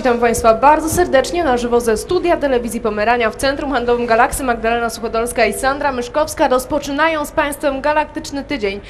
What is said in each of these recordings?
witam Państwa bardzo serdecznie na żywo ze studia telewizji Pomerania w Centrum Handlowym Galaksy. Magdalena Suchodolska i Sandra Myszkowska rozpoczynają z Państwem Galaktyczny Tydzień.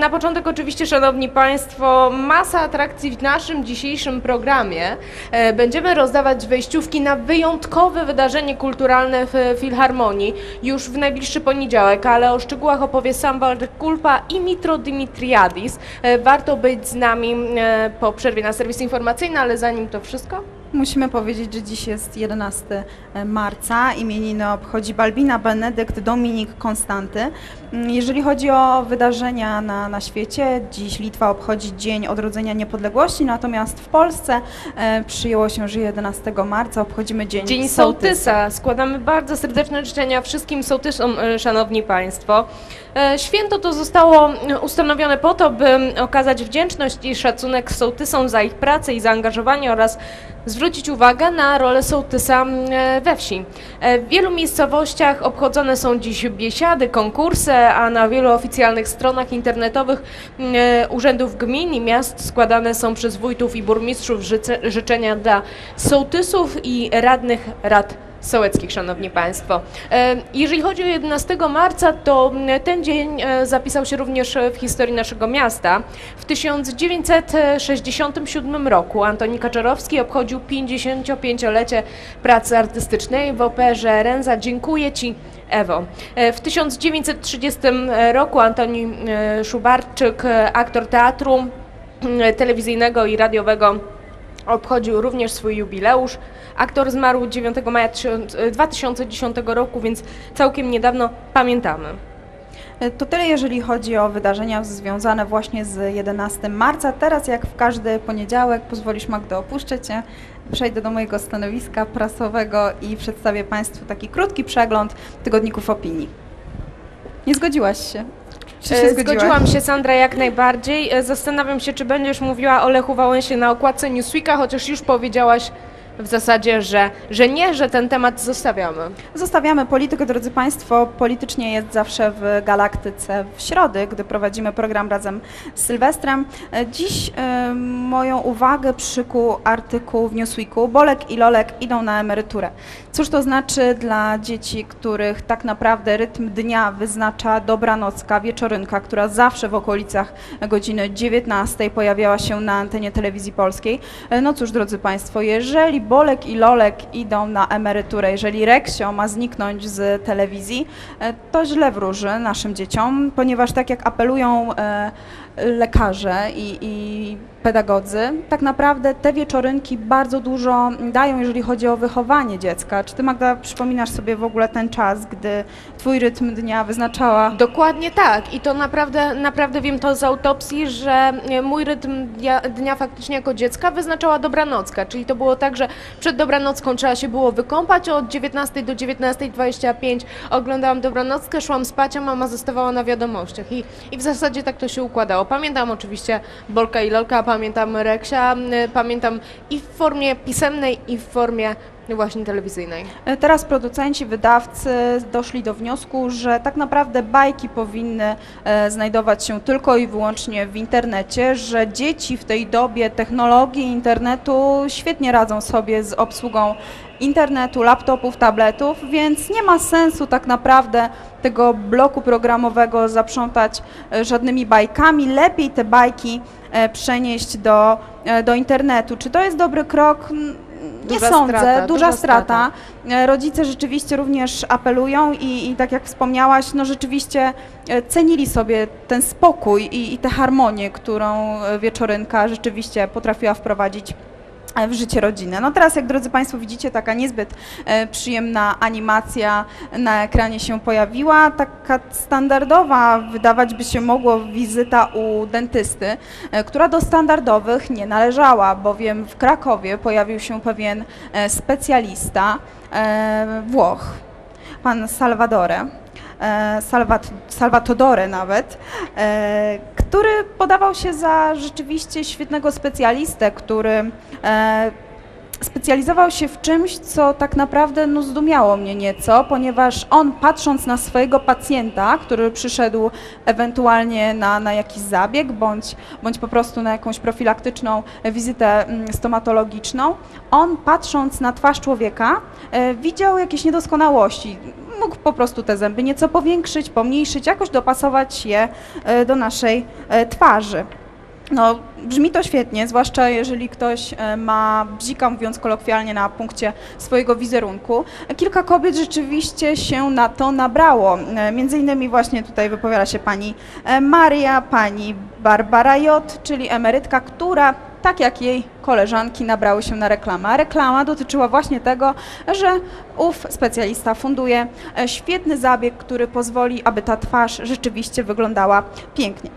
Na początek oczywiście, Szanowni Państwo, masa atrakcji w naszym dzisiejszym programie. E, Będziemy rozdawać wejściówki na wyjątkowe wydarzenie kulturalne w Filharmonii już w najbliższy poniedziałek, ale o szczegółach opowie sam Waldek Kulpa i Mitro Dimitriadis. E, Warto być z nami e, po przerwie na serwis informacyjny, ale zanim to wszystko... Musimy powiedzieć, że dziś jest 11 marca. Imieniny obchodzi Balbina, Benedykt, Dominik, Konstanty. Mm, Jeżeli chodzi o wydarzenia na, na świecie, dziś Litwa obchodzi Dzień Odrodzenia Niepodległości, natomiast w Polsce e, przyjęło się, że 11 marca obchodzimy Dzień, Dzień Sołtysa. Składamy bardzo serdeczne życzenia wszystkim sołtysom, e, szanowni państwo. E, Święto to zostało e, ustanowione po to, by okazać wdzięczność i szacunek sołtysom za ich pracę i zaangażowanie oraz zwrócić uwagę na rolę sołtysa e, we wsi. E, W wielu miejscowościach obchodzone są dziś biesiady, konkursy, a na wielu oficjalnych stronach internetowych e, urzędów gmin i miast składane są przez wójtów i burmistrzów życzenia dla sołtysów i radnych rad sołeckich, Szanowni Państwo. E, Jeżeli chodzi o 11 marca, to m, ten dzień e, zapisał się również w historii naszego miasta. W 1967 roku Antoni Kaczorowski obchodził 55-lecie pracy artystycznej w operze Renza Dziękuję Ci, Ewo. E, W 1930 roku Antoni Szubarczyk, aktor teatru m, telewizyjnego i radiowego, obchodził również swój jubileusz. Aktor zmarł 9 maja 1000 2010 roku, więc całkiem niedawno pamiętamy. E, To tyle, jeżeli chodzi o wydarzenia związane właśnie z 11 marca. Teraz, jak w każdy poniedziałek, pozwolisz Magdo, opuszczę Cię, przejdę do mojego stanowiska prasowego i przedstawię Państwu taki krótki przegląd tygodników opinii. Nie zgodziłaś się? Czy się E? Zgodziłam się, Sandra, jak najbardziej. E, Zastanawiam się, czy będziesz mówiła o Lechu Wałęsie na okładce Newsweeka, chociaż już powiedziałaś w zasadzie, że, że nie, że ten temat zostawiamy. Zostawiamy politykę, drodzy Państwo. Politycznie jest zawsze w Galaktyce w środy, gdy prowadzimy program razem z Sylwestrem. Dziś e, moją uwagę przykuł artykuł w Newsweeku Bolek i Lolek idą na emeryturę. Cóż to znaczy dla dzieci, których tak naprawdę rytm dnia wyznacza dobranocka, wieczorynka, która zawsze w okolicach godziny 19 pojawiała się na antenie telewizji polskiej. No cóż, drodzy Państwo, jeżeli Bolek i Lolek idą na emeryturę, jeżeli Reksio ma zniknąć z telewizji, e, to źle wróży naszym dzieciom, ponieważ tak jak apelują e, lekarze i, i pedagodzy, tak naprawdę te wieczorynki bardzo dużo dają, jeżeli chodzi o wychowanie dziecka. Czy Ty, Magda, przypominasz sobie w ogóle ten czas, gdy Twój rytm dnia wyznaczała? Dokładnie tak. I to naprawdę, naprawdę wiem to z autopsji, że mój rytm dnia, dnia faktycznie jako dziecka wyznaczała dobranocka, czyli to było tak, że przed dobranocką trzeba się było wykąpać, od 19 do 19.25 oglądałam dobranockę, szłam spać, a mama zostawała na wiadomościach. I, i w zasadzie tak to się układało. Pamiętam oczywiście Bolka i Lolka, pamiętam Reksia, m, pamiętam i w formie pisemnej i w formie właśnie telewizyjnej. E, Teraz producenci, wydawcy doszli do wniosku, że tak naprawdę bajki powinny e, znajdować się tylko i wyłącznie w internecie, że dzieci w tej dobie technologii, internetu świetnie radzą sobie z obsługą internetu, laptopów, tabletów, więc nie ma sensu tak naprawdę tego bloku programowego zaprzątać e, żadnymi bajkami. Lepiej te bajki przenieść do, do internetu. Czy to jest dobry krok? Nie sądzę, strata, duża, duża strata. E, Rodzice rzeczywiście również apelują i, i tak jak wspomniałaś, no rzeczywiście e, cenili sobie ten spokój i, i tę harmonię, którą e, wieczorynka rzeczywiście potrafiła wprowadzić w życie rodziny. No teraz, jak drodzy Państwo widzicie, taka niezbyt e, przyjemna animacja na ekranie się pojawiła. Taka standardowa, wydawać by się mogło, wizyta u dentysty, e, która do standardowych nie należała, bowiem w Krakowie pojawił się pewien e, specjalista e, Włoch, pan Salvadore. E, Salvat, Salvatore nawet, e, który podawał się za rzeczywiście świetnego specjalistę, który e, specjalizował się w czymś, co tak naprawdę no, zdumiało mnie nieco, ponieważ on patrząc na swojego pacjenta, który przyszedł ewentualnie na, na jakiś zabieg, bądź, bądź po prostu na jakąś profilaktyczną wizytę mm, stomatologiczną, on patrząc na twarz człowieka widział jakieś niedoskonałości. Mógł po prostu te zęby nieco powiększyć, pomniejszyć, jakoś dopasować je e, do naszej e, twarzy. No, brzmi to świetnie, zwłaszcza jeżeli ktoś e, ma bzika, mówiąc kolokwialnie, na punkcie swojego wizerunku. Kilka kobiet rzeczywiście się na to nabrało. Między innymi właśnie tutaj wypowiada się pani Maria, pani Barbara J., czyli emerytka, która tak jak jej koleżanki nabrały się na reklamę. A reklama dotyczyła właśnie tego, że ów specjalista funduje e, świetny zabieg, który pozwoli, aby ta twarz rzeczywiście wyglądała pięknie.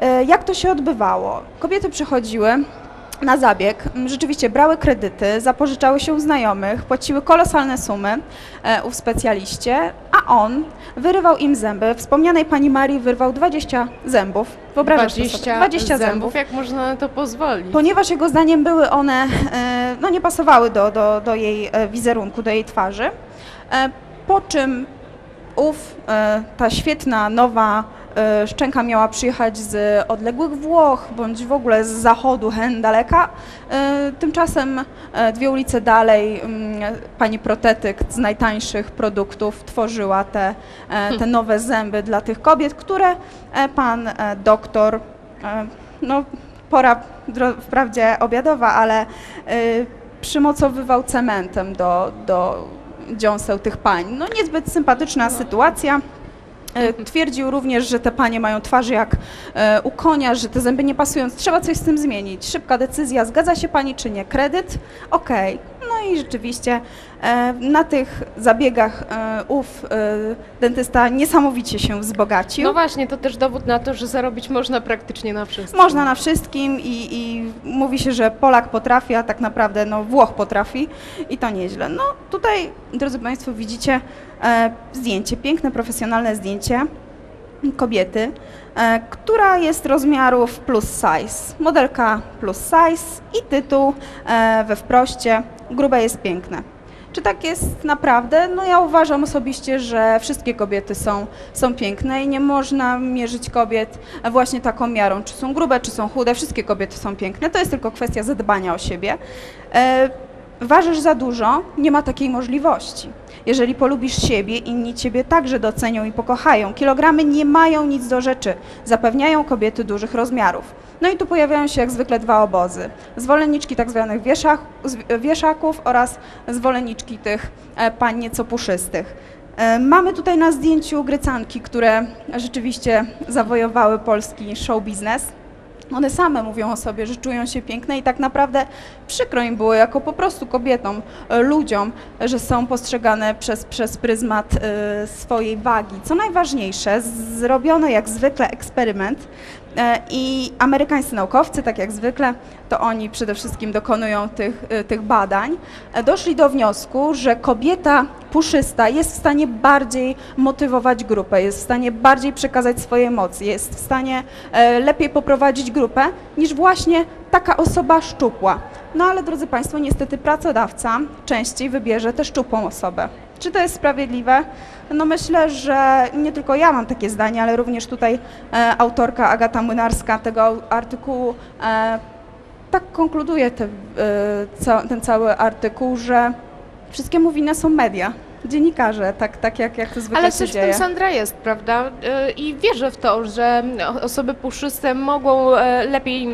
E, Jak to się odbywało? Kobiety przychodziły na zabieg, rzeczywiście brały kredyty, zapożyczały się u znajomych, płaciły kolosalne sumy e, ów specjaliście, on wyrywał im zęby. Wspomnianej pani Marii wyrwał 20 zębów. Wyobrażasz to sobie? 20 zębów. Jak można na to pozwolić? Ponieważ jego zdaniem były one, e, no nie pasowały do, do, do jej e, wizerunku, do jej twarzy. E, Po czym ów, ta świetna, nowa szczęka miała przyjechać z odległych Włoch, bądź w ogóle z zachodu, hen daleka. E, Tymczasem e, dwie ulice dalej mm, pani protetyk z najtańszych produktów tworzyła te, e, te nowe zęby dla tych kobiet, które e, pan e, doktor, e, no pora wprawdzie obiadowa, ale przymocowywał cementem do, do dziąseł tych pań. No niezbyt sympatyczna sytuacja. Y, Twierdził również, że te panie mają twarze jak e, u konia, że te zęby nie pasują. Trzeba coś z tym zmienić. Szybka decyzja, zgadza się pani czy nie? Kredyt? Okej. No i rzeczywiście e, na tych zabiegach e, ów e, dentysta niesamowicie się wzbogacił. No właśnie, to też dowód na to, że zarobić można praktycznie na wszystkim. Można na wszystkim i, i mówi się, że Polak potrafi, a tak naprawdę no, Włoch potrafi i to nieźle. No tutaj, drodzy Państwo, widzicie zdjęcie, piękne, profesjonalne zdjęcie kobiety, która jest rozmiarów plus size. Modelka plus size i tytuł we wproście grube jest piękne. Czy tak jest naprawdę? No ja uważam osobiście, że wszystkie kobiety są, są piękne i nie można mierzyć kobiet właśnie taką miarą. Czy są grube, czy są chude, wszystkie kobiety są piękne. To jest tylko kwestia zadbania o siebie. E, ważysz za dużo, nie ma takiej możliwości. Jeżeli polubisz siebie, inni ciebie także docenią i pokochają. Kilogramy nie mają nic do rzeczy, zapewniają kobiety dużych rozmiarów. No i tu pojawiają się jak zwykle dwa obozy. Zwolenniczki tak zwanych wieszak, z- wieszaków oraz zwolenniczki tych e, pań nieco puszystych. E, Mamy tutaj na zdjęciu grycanki, które rzeczywiście zawojowały polski show biznes. One same mówią o sobie, że czują się piękne i tak naprawdę przykro im było jako po prostu kobietom, e, ludziom, że są postrzegane przez, przez pryzmat swojej wagi. Co najważniejsze, zrobiono jak zwykle eksperyment i amerykańscy naukowcy, tak jak zwykle, to oni przede wszystkim dokonują tych, e, tych badań, e, doszli do wniosku, że kobieta puszysta jest w stanie bardziej motywować grupę, jest w stanie bardziej przekazać swoje emocje, jest w stanie e, lepiej poprowadzić grupę niż właśnie taka osoba szczupła. No ale drodzy Państwo, niestety pracodawca częściej wybierze tę szczupłą osobę. Czy to jest sprawiedliwe? No myślę, że nie tylko ja mam takie zdanie, ale również tutaj e, autorka Agata Młynarska tego artykułu e, tak konkluduje te, e, ca, ten cały artykuł, że wszystkiemu winne są media, dziennikarze, tak, tak jak, jak to zwykle Ale się coś w dzieje. tym Sandra jest, prawda? Y, I wierzę w to, że osoby puszyste mogą e, lepiej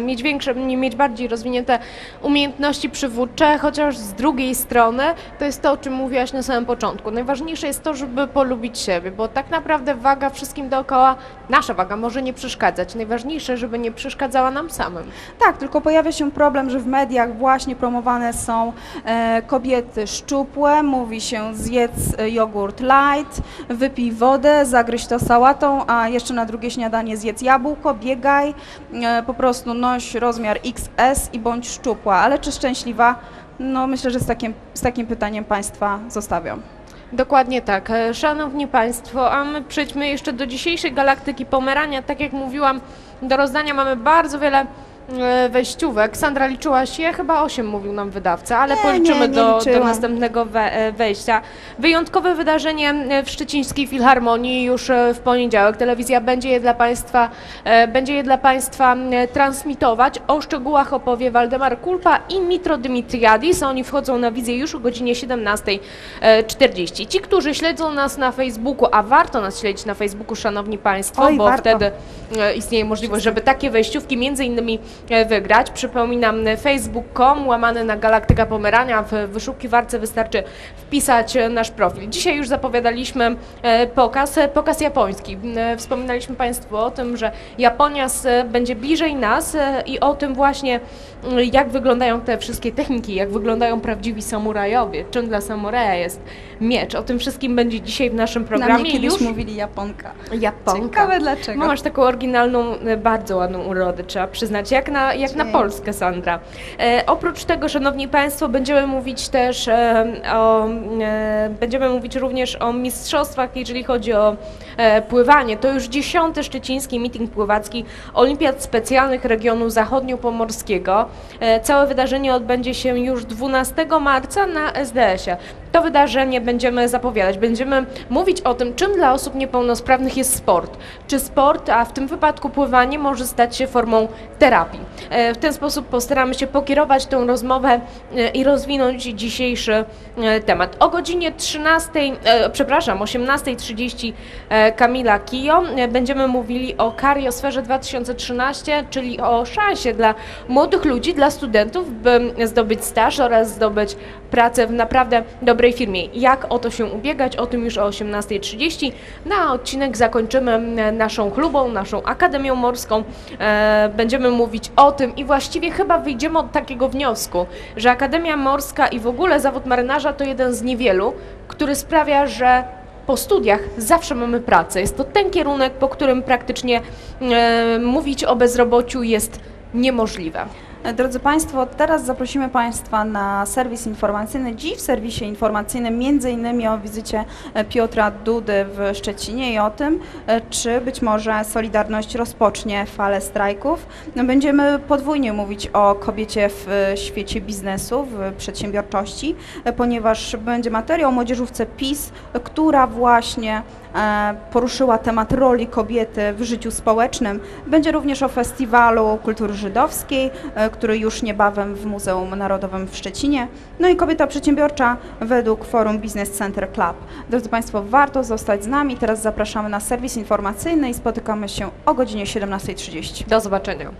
mieć większe, mieć bardziej rozwinięte umiejętności przywódcze, chociaż z drugiej strony to jest to, o czym mówiłaś na samym początku. Najważniejsze jest to, żeby polubić siebie, bo tak naprawdę waga wszystkim dookoła, nasza waga może nie przeszkadzać. Najważniejsze, żeby nie przeszkadzała nam samym. Tak, tylko pojawia się problem, że w mediach właśnie promowane są e, kobiety szczupłe, mówi się zjedz e, jogurt light, wypij wodę, zagryź to sałatą, a jeszcze na drugie śniadanie zjedz jabłko, biegaj, e, po prostu noś rozmiar XS i bądź szczupła, ale czy szczęśliwa? No myślę, że z takim, z takim pytaniem Państwa zostawiam. Dokładnie tak. E, Szanowni Państwo, a my przejdźmy jeszcze do dzisiejszej galaktyki Pomerania. Tak jak mówiłam, do rozdania mamy bardzo wiele wejściówek. Sandra liczyłaś je, chyba 8 mówił nam wydawca, ale Nie, policzymy nie, nie do, do następnego we, e, wejścia. Wyjątkowe wydarzenie e, w Szczecińskiej Filharmonii już e, w poniedziałek. Telewizja będzie je dla Państwa, e, będzie je dla państwa e, transmitować. O szczegółach opowie Waldemar Kulpa i Mitro Dimitriadis. Oni wchodzą na wizję już o godzinie 17.40. Ci, którzy śledzą nas na Facebooku, a warto nas śledzić na Facebooku, Szanowni Państwo, Oj, bo warto. wtedy e, istnieje możliwość, żeby takie wejściówki między innymi e, wygrać. Przypominam e, facebook.com łamane na Galaktyka Pomerania. W wyszukiwarce wystarczy wpisać e, nasz profil. Dzisiaj już zapowiadaliśmy e, pokaz, e, pokaz japoński. E, Wspominaliśmy Państwu o tym, że Japonia będzie bliżej nas e, i o tym właśnie, jak wyglądają te wszystkie techniki, jak wyglądają prawdziwi samurajowie, czym dla samuraja jest miecz. O tym wszystkim będzie dzisiaj w naszym Na programie. kiedyś już mówili Japonka. Japonka. Ciekawe dlaczego. Masz taką oryginalną, e, bardzo ładną urodę, trzeba przyznać, jak na, jak na. Polskę, Sandra. E, oprócz tego, Szanowni Państwo, będziemy mówić też e, o, e, będziemy mówić również o mistrzostwach, jeżeli chodzi o e, pływanie. To już dziesiąty szczeciński meeting pływacki Olimpiad Specjalnych Regionu Zachodniopomorskiego. E, całe wydarzenie odbędzie się już 12 marca na SDS-ie. To wydarzenie będziemy zapowiadać. Będziemy mówić o tym, czym dla osób niepełnosprawnych jest sport. Czy sport, a w tym wypadku pływanie, może stać się formą terapii. E, W ten sposób postaramy się pokierować tę rozmowę e, i rozwinąć dzisiejszy e, temat. O godzinie 13, e, przepraszam, 18.30 e, Kamila Kijo będziemy mówili o kariosferze 2013, czyli o szansie dla młodych ludzi, dla studentów, by zdobyć staż oraz zdobyć pracę w naprawdę dobrej firmie. Jak o to się ubiegać? O tym już o 18.30. Na odcinek zakończymy e, naszą klubą, naszą Akademią Morską. E, Będziemy mówić o tym i właściwie chyba wyjdziemy od takiego wniosku, że Akademia Morska i w ogóle zawód marynarza to jeden z niewielu, który sprawia, że po studiach zawsze mamy pracę. Jest to ten kierunek, po którym praktycznie e, mówić o bezrobociu jest niemożliwe. E, Drodzy Państwo, teraz zaprosimy Państwa na serwis informacyjny. Dziś w serwisie informacyjnym innymi o wizycie e, Piotra Dudy w Szczecinie i o tym, e, czy być może Solidarność rozpocznie falę strajków. No, Będziemy podwójnie mówić o kobiecie w świecie biznesu, w przedsiębiorczości, ponieważ będzie materiał o młodzieżówce PiS, która właśnie poruszyła temat roli kobiety w życiu społecznym. Będzie również o Festiwalu Kultury Żydowskiej, e, który już niebawem w Muzeum Narodowym w Szczecinie. No i kobieta przedsiębiorcza według Forum Business Center Club. Drodzy Państwo, warto zostać z nami. Teraz zapraszamy na serwis informacyjny i spotykamy się o godzinie 17.30. Do zobaczenia.